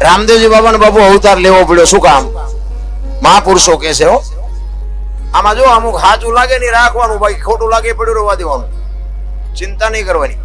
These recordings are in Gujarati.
રામદેવજી બાબાને બાપુ અવતાર લેવો પડ્યો. શું કામ? મહાપુરુષો કે છે આમાં જો અમુક સાચું લાગે નહીં રાખવાનું, બાકી ખોટું લાગે પડ્યું રહેવા દેવાનું. ચિંતા નહીં કરવાની.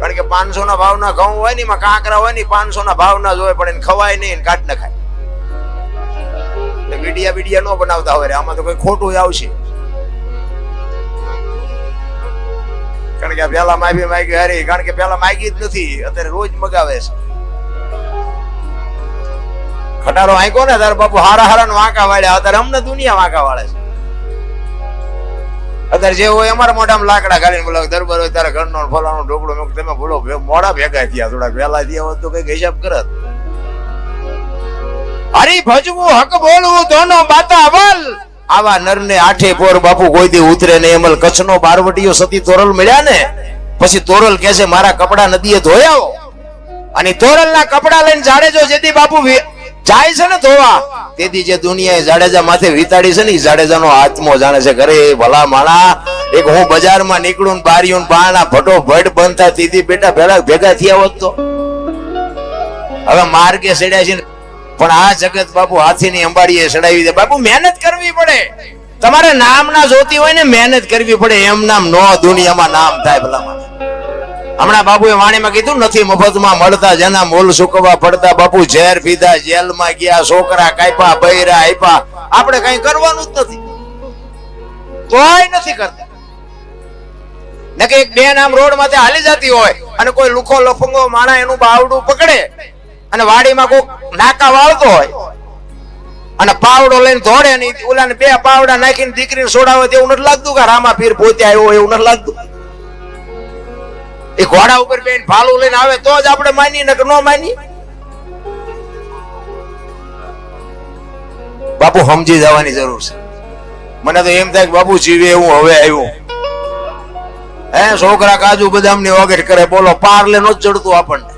કારણ કે પાંચસો ના ભાવના ઘઉં હોય ને, એમાં કાંકરા હોય ને પાંચસો ના ભાવના જ હોય, પણ એને ખવાય નહીં કાટ ન એટલે વિડિયા વિડિયા ન બનાવતા હોય આમાં તો કઈ ખોટું આવશે. કારણ કે પેલા માગી માગી હારી કારણ કે પેલા માગી જ નથી, અત્યારે રોજ મગાવે છે. ખટારો આંકો ને, તારે બાપુ હારા હારા વાંકા વાળ્યા. અત્યારે અમને દુનિયા વાંકા વાળે છે. અત્યારે જે હોય અમારા મોઢામાં લાકડા ગાડીને બોલાવે દરબાર હોય તારે ઘરનો ને ફલાણો ઢોકળો. મેં તમે બોલો મોડા ભેગા થયા, થોડાક વહેલા થયા હોત તો કંઈક હિસાબ કરત. હરી ભજવું, હક બોલવું દોનો બાતા અવલ આવા નરને આઠે પોર બાપુ કોઈ દી ઉતરે ને અમલ કચ્છનો બારવટીયો સતી તોરલ મળ્યા ને, પછી તોરલ કે છે, મારા કપડા નદીએ ધોયાઓ અને તોરલના કપડા લઈને જાડેજો જેથી બાપુ જાય છે ને ધોવા? તેથી જે દુનિયાએ જાડેજા માથે વિતાડી છે ને, ઈ જાડેજાનો આત્મો જાણે છે ઘરે ભલા માણા, એક હું બજારમાં નીકળું ને બારીઓ ને બારણા ફટોફટ બંધ થાય, તેથી બેટા ભેગા ભેગા થયા હોત તો. હવે માર્ગે સડ્યા છે ને, પણ આ જગત બાપુ હાથીની અંબાડીએ સડાવી દે. બાપુ, મહેનત કરવી પડે. તમારે નામ ના જોતી હોય ને મહેનત કરવી પડે. એમ નામ નો દુનિયામાં નામ થાય ભલામાં હમણાં બાપુએ વાણીમાં કીધું, નથી મફતમાં મળતા જેના મોલ સુકવા પડતા, બાપુ ઝેર પીધા, જેલમાં ગયા, છોકરા કાપ્યા, બૈરા આપ્યા. આપણે કઈ કરવાનું જ નથી. કોઈ નથી કરતા. ને કે એક બેન આમ રોડમાંથી હાલી જતી હોય અને કોઈ લુખો લફંગો માણા એનું બાવડું પકડે અને વાડીમાં કોઈ નાકા વાળતો હોય અને પાવડો લઈને ધોડે ને ઓલા બે પાવડા નાખીને દીકરીને સોડાવે તેવું નથી લાગતું કે રામા પીર પોતે આવ્યો એવું નથી લાગતું. એ ઘોડા ઉપર બેન ભાલું લઈને આવે તો જ આપણે માની ને ન માની બાપુ, સમજી જવાની જરૂર છે. મને તો એમ થાય કે બાપુ, જીવે એવું હવે આવ્યું. હે, છોકરા કાજુ બદામની વગેરે કરે, બોલો પાર લે નો ચડતું આપણને.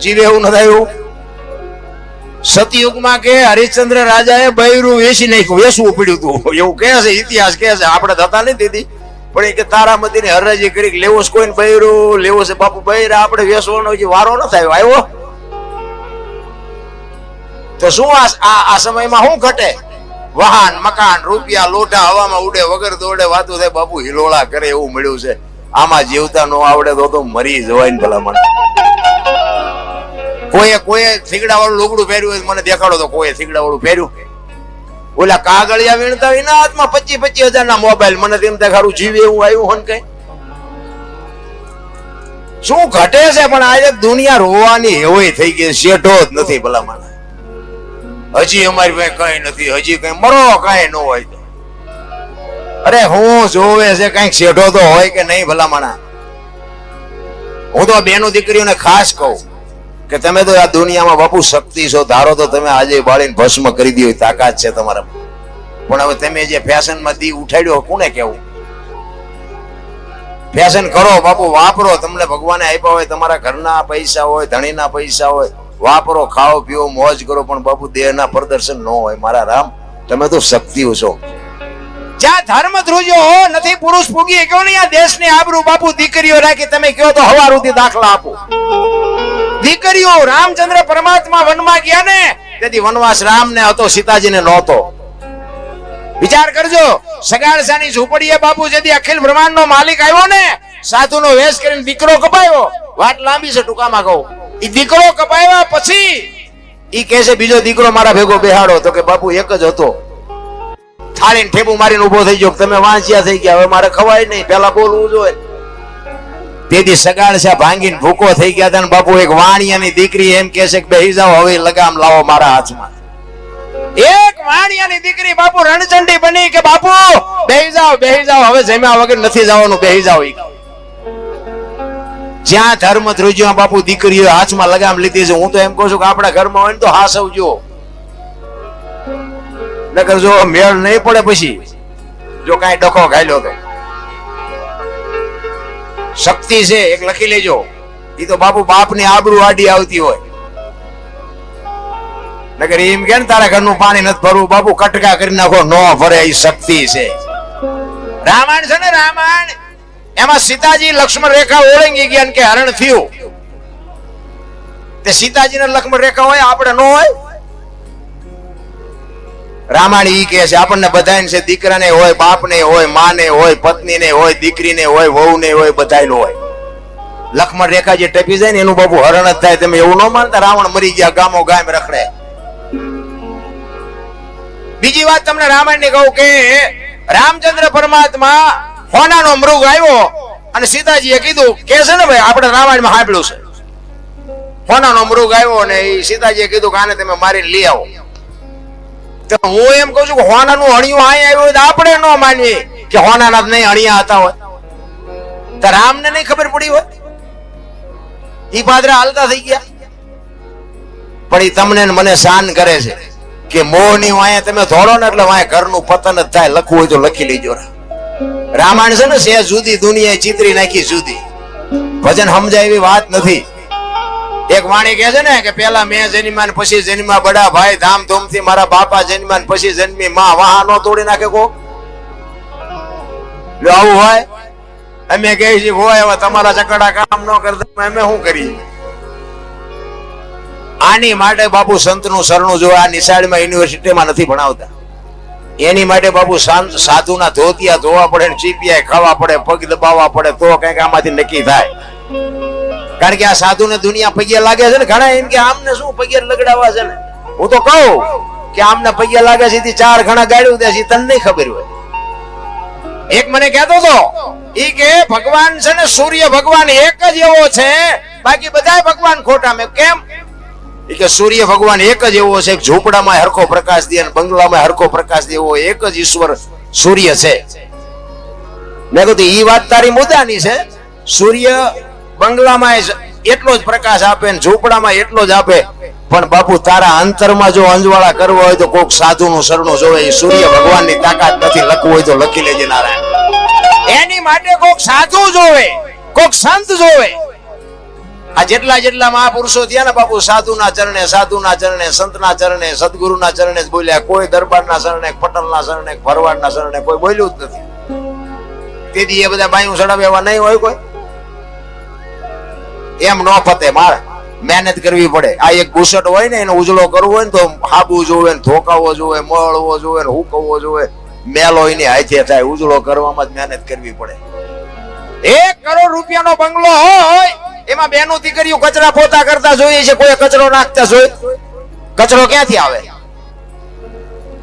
જીવે એવું ન થાય એવું. સતયુગમાં કે હરિશ્ચંદ્ર રાજાએ બૈરું વેચી નાખ્યું, વેચવું પડ્યું હતું. એવું કહે છે, ઇતિહાસ કહે છે. આપણે થતા નથી દીધી. પણ એ કે તારામતી ની હરાજી કરી લેવો છે કોઈને બૈરું લેવો છે બાપુ બૈરા, આપણે વેસવાનો જે વારો ન થાય. આવ્યો? તો શું આ આ- સમયમાં શું ઘટે? વાહન, મકાન, રૂપિયા લોટા હવામાં ઉડે, વગર દોડે, વાતું થાય, બાપુ હિલોળા કરે એવું મળ્યું છે. આમાં જીવતા નો આવડે તો તો મરી જવાય ને ભલા મને કોઈએ કોઈએ થીગડા વાળું લુગડું પહેર્યું મને દેખાડો તો કોઈએ થીગડા વાળું પહેર્યું? ઓલા કાગળિયા વીણતા હોય હાથમાં પચીસ પચીસ હજાર ના મોબાઈલ. મને તેમ દેખાડું જીવે એવું આવ્યું હોય કઈ? શું ઘટે છે? પણ આજે દુનિયા રોવાની એવી થઈ ગઈ. શેઠો જ નથી ભલા મને હજી અમારી પાસે કઈ નથી. હજી કઈ મરો કઈ ન હોય તો. અરે હું જોવે છે કંઈક શેઠો તો હોય કે નહીં ભલા માણા હું તો બેનો દીકરીઓને ખાસ કહું. કે તમે તો આ દુનિયામાં બાપુ શક્તિ છો, ધારો તો તમે આજે બાળીને ભસ્મ કરી દો તાકાત છે તમારા પણ હવે તમે જે ફેશનમાં દી ઉઠાડ્યો, કોને કેવું ફેશન કરો, બાપુ, વાપરો. તમને ભગવાને આપ્યા હોય, તમારા ઘરના પૈસા હોય, ધણીના પૈસા હોય, વાપરો, ખાઓ, પીઓ, મોજ કરો, પણ બાપુ, દેહના પ્રદર્શન ન હોય. મારા રામ, તમે તો શક્તિઓ છો. જ્યાં ધર્મ ધ્રુજો હો, નથી પુરુષ પૂગી કયો નહીં આ દેશની આબરૂ બાપુ દીકરીઓ રાખી, તમે કયો તો હવાર સુધી દાખલા આપો. દીકરીઓ રામચંદ્ર પરમાત્મા વનમાં ગયા ને, તેથી વનવાસ રામ ને હતો, સીતાજીને નહોતો. વિચાર કરજો સગાડસાની ઝૂંપડીએ બાપુ જેથી અખિલ બ્રહ્માંડ નો માલિક આવ્યો ને સાધુ નો વેશ કરીને દીકરો કપાયો. વાત લાંબી છે, ટૂંકામાં કહું. એ દીકરો કપાયા પછી ઈ કહે છે, બીજો દીકરો મારા ભેગો બેહાડો. તો કે બાપુ એક જ હતો. થાળીને ઠેબુ મારીને ઊભો થઈ ગયો. તમે વાંચ્યા થઈ ગયા. હવે મારે ખવાય નહીં. પેલા બોલવું જોઈએ. તેથી સગાડસા ભાંગીને ભૂકો થઈ ગયા હતા બાપુ, એક વાણિયાની દીકરી એમ કે છે કે બેહી જાઓ, હવે લગામ લાવો મારા હાથમાં. એક વાણિયાની દીકરી બાપુ રણચંડી બની કે બાપુ, બેહી જાઓ બેહી જાઓ, હવે જમ્યા વગર નથી જવાનું, બેહી જાઓ જ્યાં ધર્મ ધ્રુજ્યો બાપુ દીકરીઓ હાથમાં લગામ લીધી છે. હું તો એમ કહું છું કે આપણા ઘરમાં હોય ને તો જો નકર જો મેળ નહીં પડે પછી, જો કાંઈ ડખો ખાઈ તો શક્તિ છે, એક લખી લેજો. એ તો બાપુ બાપની આબરૂ આડી આવતી હોય. નગર એમ કે તારા તારા ઘરનું પાણી નથી ભરવું. બાપુ કટકા કરી નાખો, નો ભરે એ શક્તિ છે. રામાયણ છે ને, રામાયણ? એમાં સીતાજી લક્ષ્મણ રેખા ઓળંગી ગયા કે હરણ થયું. તે સીતાજી ને લક્ષ્મણ રેખા હોય, આપણે ન હોય? રામાયણ ઈ કહે છે, આપણને બધાને છે, દીકરાને હોય, બાપને હોય, માને હોય, પત્નીને હોય, દીકરીને હોય, વહુને હોય બધાને હોય. લખમણ રેખા જે ટપી જાય ને, એનું બાપુ હરણ જ થાય. તમે એવું ન માનતા, રાવણ મરી ગયા, ગામો ગામ રખડે. બીજી વાત તમને રામાયણની કહું કે, રામચંદ્ર પરમાત્મા હોનાનો મૃગ આવ્યો અને સીતાજીએ કીધું કે છે ને ભાઈ, આપણે રામાયણમાં સાંભળ્યું છે. હોનાનો મૃગ આવ્યો અને એ સીતાજીએ કીધું કે આને તમે મારીને લઈ આવો. હું એમ કહું છું કે હોનાનું હણિયું અહીં આવ્યું હોય આપણે ન માનવી કે હોનાના નહીં હણિયા હતા હોય. તો રામને નહીં ખબર પડી હોય? ઈ પાદરા હાલતા થઈ ગયા. પણ એ તમને મને શાન કરે છે કે મોહની વાંહે તમે ધોડો ને એટલે વાંહે ઘરનું પતન જ થાય, લખવું હોય તો લખી લેજો રામાયણ છે ને સે જુદી દુનિયા ચિત્રી નાખી જુદી. ભજન સમજાય એવી વાત નથી. એક વાણી કહે છે ને કે પેલા મેં જન્મ્યા પછી જન્મ્યા બડા ભાઈ ધામથી મારા બાપા જન્મ્યા પછી જન્મી. માં વાહ નો તોડી નાખે કો આવું હોય? અમે કહે છે હોય હવે તમારા ચકડા કામ ન કરતા અમે શું કરીએ? આની માટે બાપુ સંતનું શરણું જો આ નિશાળમાં યુનિવર્સિટીમાં નથી ભણાવતા. એની માટે બાપુ સાધુના ધોતિયા ધોવા પડે ચીપિયા ખાવા પડે, પગ દબાવવા પડે, તો કંઈક આમાંથી નક્કી થાય. કારણ કે આ સાધુને દુનિયા પગે લાગે છે ને ઘણા એમ કે આમને શું પગે લગડાવા છે ને? હું તો કહું કે આમને પગે લાગે છે ચાર ઘણા ગાડ્યું દે છે તને નહીં ખબર હોય. એક મને કહેતો તો, ઈ કે ભગવાન છે ને સૂર્ય ભગવાન એક જ એવો છે, બાકી બધા ભગવાન ખોટા મેં કેમ? કે સૂર્ય ભગવાન એક જ એવો છે ઝૂંપડામાં હરખો પ્રકાશ દે અને બંગલામાં હરખો પ્રકાશ દેવો, એક જ ઈશ્વર સૂર્ય છે. મેં કીધું, ઈ વાત તારી મુદ્દાની છે. સૂર્ય બંગલામાં એટલો જ પ્રકાશ આપે ને ઝૂંપડામાં એટલો જ આપે. પણ બાપુ, તારા અંતરમાં જો અંજવાળા કરવા હોય તો કોક સાધુનું શરણું જોવે. એ સૂર્ય ભગવાનની તાકાત નથી લખવું હોય તો લખી લેજે નારાયણ. એની માટે કોક સાધુ જોવે, કોક સંત જોવે. આ જેટલા જેટલા મહાપુરુષો થયા ને બાપુ, સાધુના ચરણે સાધુના ચરણે, સંતના ચરણે, સદગુરુના ચરણે જ બોલ્યા. કોઈ દરબારના શરણે, પટલના શરણે, ભરવાડના શરણે કોઈ બોલ્યું જ નથી. તેથી એ બધા બાયું સડાવે એવા નહીં હોય કોઈ? એમ ન પતે મારે. મહેનત કરવી પડે. આ એક ઘૂસટ હોય ને, એનો ઉજળો કરવો હોય ને, તો હાબુ જોવે ધોકાવો જોવે, મળવો જોવે ને હુકવવો જોવે. મેલો એની હાથે થાય, ઉજળો કરવામાં જ મહેનત કરવી પડે. એક કરોડ રૂપિયાનો બંગલો હોય, એમાં બેનો દીકરીઓ કચરા પોતા કરતા જોઈએ છે, કોઈ કચરો નાખતા જોઈ કચરો ક્યાંથી આવે?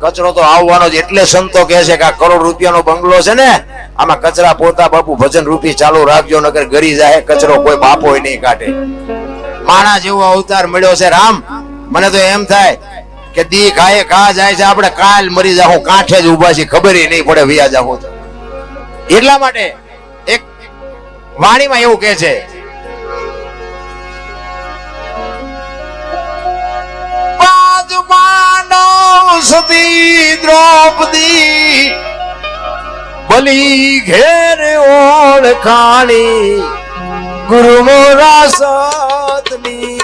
કચરો તો આવવાનો જ, એટલે સંતો કહે છે કે આ કરોડ રૂપિયાનો બંગલો છે ને આમાં કચરા પોતા, બાપુ ભજન રૂપી ચાલુ રાખજો નગર ગરી જાય, કચરો કોઈ બાપો નહીં કાઢે. માણા જેવો અવતાર મળ્યો છે, રામ. મને તો એમ થાય કે દી ખાએ ખા જાય છે, આપણે કાલ મરી જાહું, કાંઠે જ ઊભા છે ખબર નહીં પડે વિયા જાહું એટલા માટે એક વાણીમાં એવું કહે છે, પાંચ માંડવ સતી દ્રૌપદી બલી ઘેર ઓળખાણી ગુરુ મોરા સતની.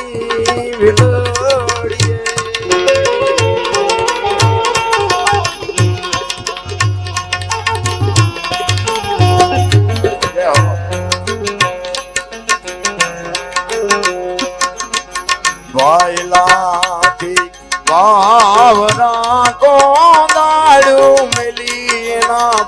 વાયલાથી વાવરા કોદાળું મેલી એના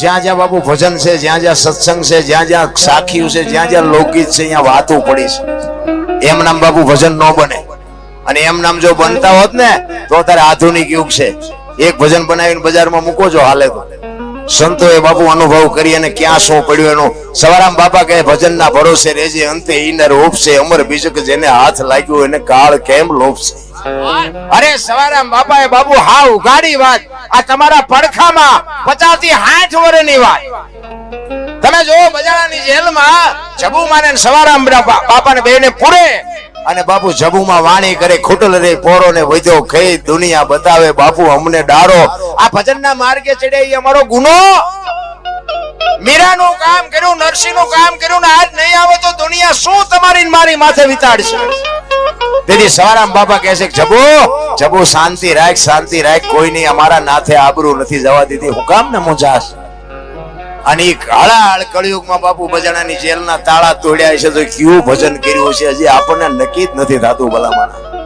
ज्या ज्या बाबू भजन से, ज्या ज्या सत्संग से, ज्या ज्या साखी से, ज्या ज्या लोकगीत से या बातों पड़ी से। एम नाम बाबू भजन न बने। અને એમ નામ જો બનતા હોત ને, તો અત્યારે આધુનિક યુગ છે. એક ભજન બનાવીને બજારમાં મૂકો છો હાલે તો. સંતોએ બાપુ અનુભવ કરી અને ક્યાં શું પડ્યું એનું. સવારામ બાપા કહે, ભજનના ભરોસે રેજે અંતે ઈનર ઉપસે, અમર બીજક જેને હાથ લાગ્યો એને કાળ કેમ લોપશે અરે સવારામ બાપા એ બાબુ હા ઉગાડી વાત. આ તમારા પડખામાં પચાસથી સાઠ વર્ષની વાત. તમે જો બજારાની જેલમાં જબુ મારે સવારામ બા- બાપાને બેને પૂરે અને બાપુ જબુમાં વાણી કરે ખૂટલ રે પોરો ને વધ્યો, ખઈ દુનિયા બતાવે, બાપુ અમને ડારો. આ ભજનના માર્ગે ચડે એ અમારો ગુનો. મીરાનું કામ કર્યું, નરસિંહનું કામ કર્યું, ને આજ નહીં આવે તો દુનિયા શું તમારી મારી માથે વિતાડશે? તેથી સવારામ બાપા કહે જબુ, જબો શાંતિ રાખ શાંતિ રાખ. કોઈ નહીં, અમારા નાથે આબરૂ નથી જવા દીધી. હું કામ ને મુજાસ અને એ કાળાળ કળિયુગમાં બાપુ ભજનાની જેલના તાળા તોડ્યા છે તો કયું ભજન કર્યું છે હજી આપણને નક્કી જ નથી થતું ભલામણ.